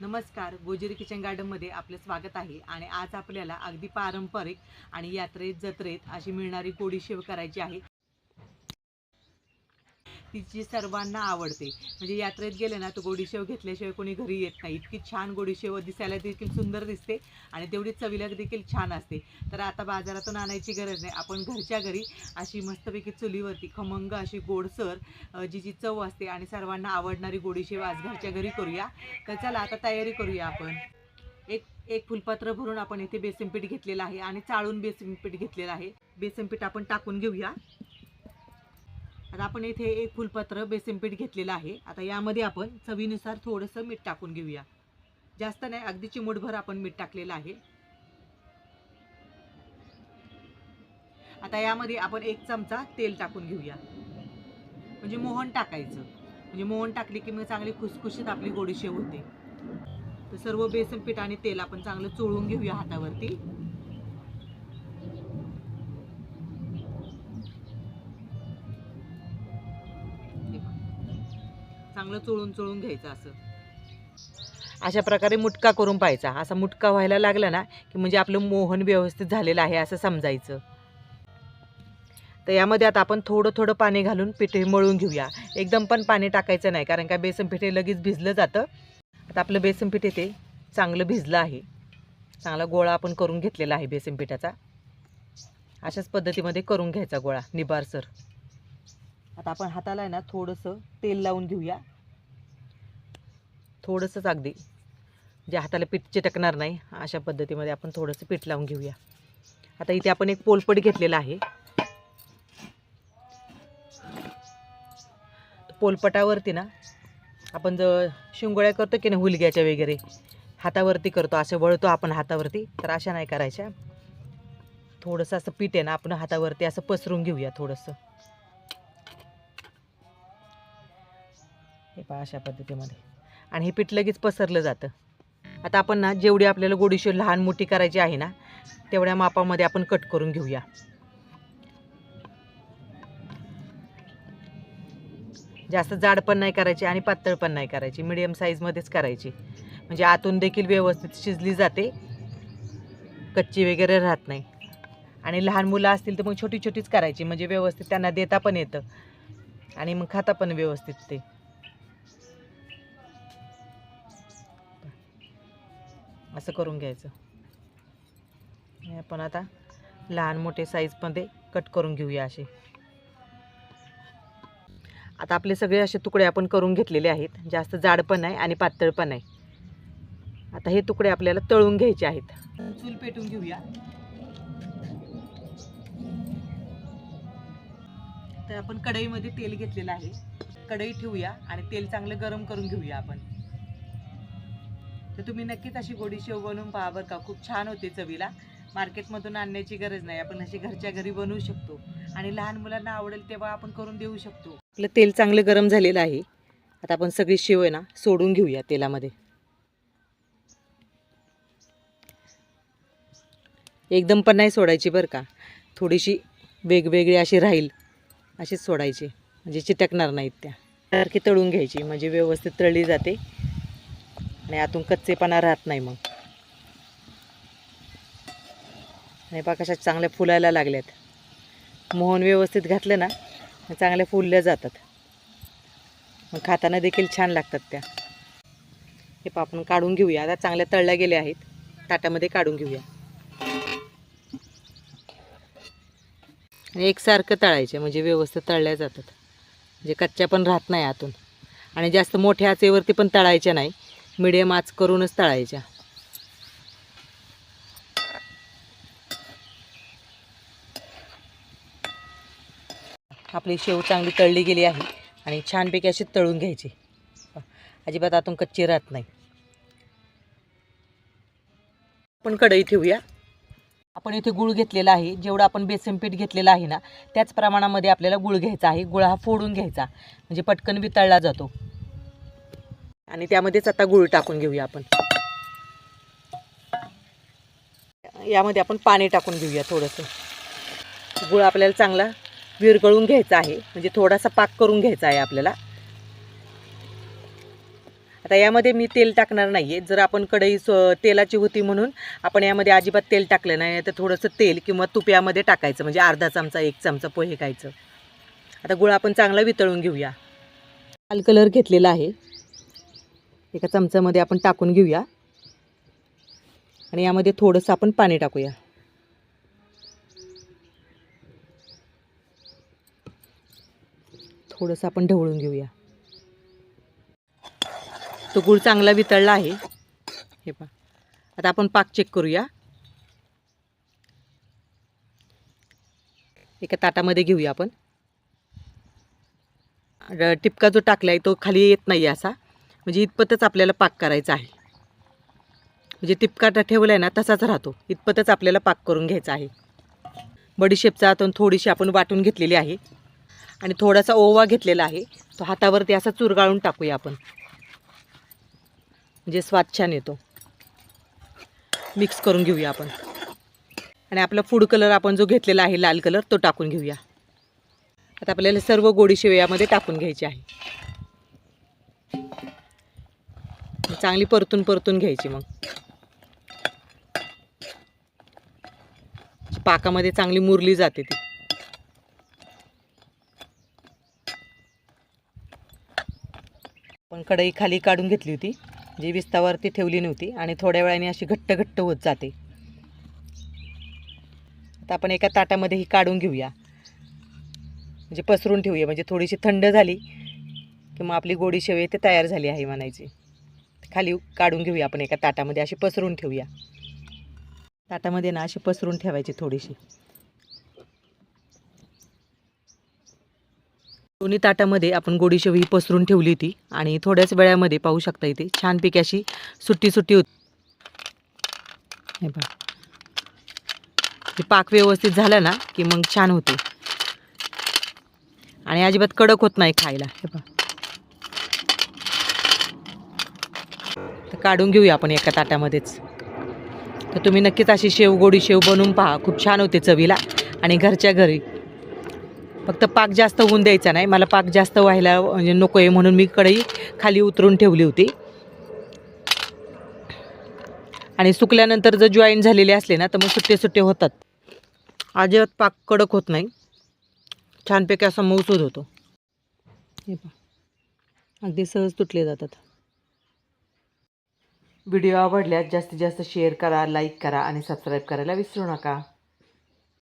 नमस्कार गोजेरी किचन गार्डनमध्ये आपलं स्वागत आहे आणि आज आपल्याला अगदी पारंपरिक आणि यात्रेत जत्रेत अशी मिळणारी गोडी शेव करायची आहे. तिची सर्वांना आवडते. म्हणजे यात्रेत गेले ना तर गोडीशेव घेतल्याशिवाय कोणी घरी येत नाही. इतकी छान गोडीशेव दिसायला देखील सुंदर दिसते आणि तेवढी चवीला देखील छान असते. तर आता बाजारातून आणायची गरज नाही. आपण घरच्या घरी अशी मस्तपैकी चुलीवरती खमंग अशी गोडसर जी जी चव असते आणि सर्वांना आवडणारी गोडीशेव आज घरच्या घरी करूया. तर चला आता तयारी करूया आपण. एक एक फुलपात्र भरून आपण इथे बेसन पीठ घेतलेलं आहे आणि चाळून बेसन पीठ घेतलेलं आहे. बेसन पीठ आपण टाकून घेऊया. आता आपण इथे एक फुलपत्र बेसन पीठ घेतलेलं आहे. आता यामध्ये आपण चवीनुसार थोडंसं मीठ टाकून घेऊया. जास्त नाही अगदी चिमूटभर आपण मीठ टाकलेलं आहे. आता यामध्ये आपण एक चमचा तेल टाकून घेऊया. म्हणजे मोहन टाकायचं. म्हणजे मोहन टाकली की मग चांगली खुसखुशीत आपली गोडीशेव होते. तर सर्व बेसन पीठ आणि तेल आपण चांगलं चोळून घेऊया हातावरती. चांगलं चोळून चोळून घ्यायचं असं. अशा प्रकारे मुटका करून पाहायचा. असा मुटका व्हायला लागला ना की म्हणजे आपलं मोहन व्यवस्थित झालेलं आहे असं समजायचं. तर यामध्ये आता आपण थोडं थोडं पाणी घालून पिठे मळून घेऊया. एकदम पण पाणी टाकायचं नाही कारण का बेसन पिठे लगेच भिजलं जातं. आता आपलं बेसन पीठ चांगलं भिजलं आहे. चांगला गोळा आपण करून घेतलेला आहे बेसन पिठाचा. अशाच पद्धतीमध्ये करून घ्यायचा गोळा निबारसर आता आपण हाताला आहे ना थोडंसं तेल लावून घेऊया. थोडंसंच अगदी. जे हाताला पीठ चिटकणार नाही अशा पद्धतीमध्ये आपण थोडंसं पीठ लावून घेऊया. आता इथे आपण एक पोलपट घेतलेला आहे. पोलपटावरती ना आपण जर शिंगोळ्या करतो की नाही हुलग्याच्या वगैरे हातावरती करतो असे वळतो आपण हातावरती तर अशा नाही करायच्या. थोडंसं असं पीठ आहे ना आपण हातावरती असं पसरून घेऊया थोडंसं. हे पहा अशा पद्धतीमध्ये. आणि हे पीठ लगेच पसरलं जातं. आता आपण ना जेवढी आपल्याला गोडीशी लहान मोठी करायची आहे ना तेवढ्या मापामध्ये आपण कट करून घेऊया. जास्त जाड पण नाही करायची आणि पातळ पण नाही करायची. मिडियम साईजमध्येच करायची. म्हणजे आतून देखील व्यवस्थित शिजली जाते. कच्ची वगैरे राहत नाही. आणि लहान मुलं असतील तर मग छोटी छोटीच करायची. म्हणजे व्यवस्थित त्यांना देता पण येतं. आणि मग खाता पण व्यवस्थित ते. असं करून घ्यायचं. आपण आता लहान मोठे साईजमध्ये कट करून घेऊया असे. आता आपले सगळे असे तुकडे आपण करून घेतलेले आहेत. जास्त जाड पण आहे आणि पातळ पण आहे आता हे तुकडे आपल्याला तळून घ्यायचे आहेत. चूल पेटून घेऊया. तर आपण कढईमध्ये तेल घेतलेलं आहे. कढई ठेवूया आणि तेल चांगलं गरम करून घेऊया आपण. तर तुम्ही नक्कीच अशी गोडी शेव बनवून पहा बरं का. खूप छान होते चवीला. मार्केटमधून आणण्याची गरज नाही. आपण अशी घरच्या घरी बनवू शकतो. आणि लहान मुलांना आवडेल तेव्हा आपण करून देऊ शकतो. आपलं तेल चांगलं गरम झालेलं आहे. आता आपण सगळी शेव आहे ना सोडून घेऊया तेलामध्ये. एकदम पण नाही सोडायची बरं का. थोडीशी वेगवेगळी अशी राहील. अशीच सोडायची. म्हणजे चिटकणार नाहीत त्या. सारखी तळून घ्यायची. म्हणजे व्यवस्थित तळली जाते. आणि आतून कच्चेपणा राहत नाही मग. नाही बा कशा चांगल्या फुलायला लागल्यात. मोहन व्यवस्थित घातलं ना चांगल्या फुलल्या जातात. मग खाताना देखील छान लागतात त्या. हे पा आपण काढून घेऊया. आता चांगल्या तळल्या गेल्या आहेत. ताटामध्ये काढून घेऊया. आणि एकसारखं तळायचे म्हणजे व्यवस्थित तळल्या जातात. म्हणजे कच्च्या पण राहत नाही आतून. आणि जास्त मोठ्या आचेवरती पण तळायच्या नाही. मिडियम आच करूनच तळायच्या. आपली शेव चांगली तळली गेली आहे आणि छानपैकी अशी तळून घ्यायची. अजिबात आतून कच्ची राहत नाही. आपण कढई ठेवूया. आपण इथे गुळ घेतलेला आहे. जेवढं आपण बेसन पीठ घेतलेलं आहे ना त्याच प्रमाणामध्ये आपल्याला गुळ घ्यायचा आहे. गुळ हा फोडून घ्यायचा. म्हणजे पटकन वितळला जातो. आणि त्यामध्येच आता गुळ टाकून घेऊया आपण. यामध्ये आपण पाणी टाकून घेऊया थोडंसं. गुळ आपल्याला चांगला विरगळून घ्यायचा आहे. म्हणजे थोडासा पाक करून घ्यायचा आहे आपल्याला. आता यामध्ये मी तेल टाकणार नाही आहे जर आपण कढई तेलाची होती म्हणून आपण यामध्ये अजिबात तेल टाकलं नाही तर थोडंसं तेल किंवा तूप यामध्ये टाकायचं. म्हणजे अर्धा चमचा एक चमचा पोहे खायचं. आता गुळ आपण चांगला वितळून घेऊया. लाल कलर घेतलेला आहे. एका चमच्यामध्ये आपण टाकून घेऊया. आणि यामध्ये थोडंसं आपण पाणी टाकूया. थोडंसं आपण ढवळून घेऊया. तो गूळ चांगला वितळला आहे. हे पहा. आता आपण पाक चेक करूया. एका ताटामध्ये घेऊया आपण. टिपका जो टाकला आहे तो खाली येत नाही असा. म्हणजे इतपतच आपल्याला पाक करायचा आहे. म्हणजे टिपकाटा ठेवला आहे ना तसाच राहतो. इतपतच आपल्याला पाक करून घ्यायचा आहे. बडीशेपचा आतून थोडीशी आपण वाटून घेतलेली आहे. आणि थोडासा ओवा घेतलेला आहे. तो हातावरती असा चुरगाळून टाकूया आपण. म्हणजे स्वाद छान येतो. मिक्स करून घेऊया आपण. आणि आपला फूड कलर आपण जो घेतलेला आहे लाल कलर तो टाकून घेऊया. आता आपल्याला सर्व गोडी शेवयामध्ये टाकून घ्यायची आहे. चांगली परतून परतून घ्यायची मग. पाकामध्ये चांगली मुरली जाते ती. पण कढई खाली काढून घेतली होती. जी विस्तावरती ठेवली नव्हती आणि थोड्या वेळाने अशी घट्ट घट्ट होत जाते. आता आपण एका ताटामध्ये ही काढून घेऊया. म्हणजे पसरून ठेवूया. म्हणजे थोडीशी थंड झाली किंवा आपली गोडी शेव आहे ते तयार झाली आहे म्हणायची. खाली काढून घेऊया आपण एका ताटामध्ये अशी पसरून ठेवूया. ताटामध्ये ना अशी पसरून ठेवायची थोडीशी. दोन्ही ताटामध्ये आपण गोडी शेव ही पसरून ठेवली होती आणि थोड्याच वेळामध्ये पाहू शकता इथे छानपैकी अशी सुट्टी सुट्टी होती. हे बघा. हे पाक व्यवस्थित झाला ना की मग छान होते. आणि अजिबात कडक होत नाही खायला. हे पहा काढून घेऊया आपण एका ताटामध्येच. तर तुम्ही नक्कीच अशी शेव गोडी शेव बनवून पहा. खूप छान होते चवीला आणि घरच्या घरी. फक्त पाक जास्त होऊन द्यायचा नाही. मला पाक जास्त व्हायला म्हणजे नको आहे म्हणून मी कढई खाली उतरून ठेवली होती. आणि सुकल्यानंतर जर जॉईन झालेले असले ना तर मग सुट्टे सुट्टे होतात. अजिबात पाक कडक होत नाही. छानपैकी असा मऊसूद होतो. हे पहा. अगदी सहज तुटले जातात. व्हिडिओ आवडल्यास जास्तीत जास्त शेअर करा लाईक करा आणि सबस्क्राईब करायला विसरू नका.